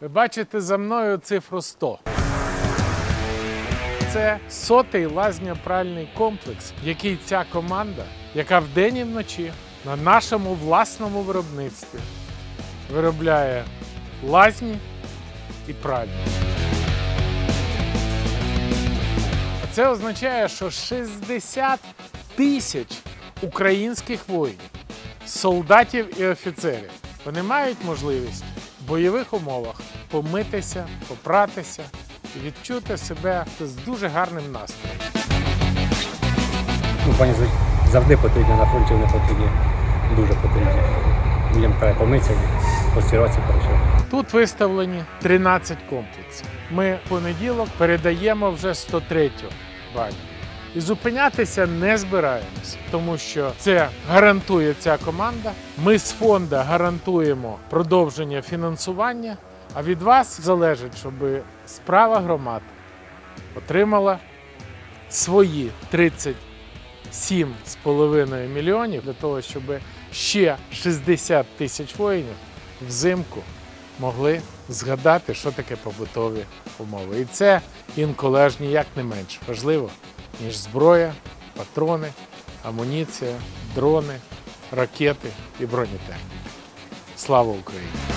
Ви бачите за мною цифру 100. Це сотий лазньо-пральний комплекс, який ця команда, яка вдень і вночі на нашому власному виробництві виробляє лазні і пральні. А Це означає, що 60 тисяч українських воїнів, солдатів і офіцерів вони мають можливість в бойових умовах помитися, попратися і відчути себе з дуже гарним настроєм. Ну, пані завжди потрібні, на фронті вони потрібні, дуже потрібні. Людям треба помитися постиратися хорошо. Тут виставлені 13 комплексів. Ми в понеділок передаємо вже 103 баню. І зупинятися не збираємося, тому що це гарантує ця команда. Ми з фонду гарантуємо продовження фінансування, а від вас залежить, щоб справа громад отримала свої 37,5 мільйонів для того, щоб ще 60 тисяч воїнів взимку могли згадати, що таке побутові умови. І це інколи аж ніяк не менш важливо, ніж зброя, патрони, амуніція, дрони, ракети і бронетехніка. Слава Україні!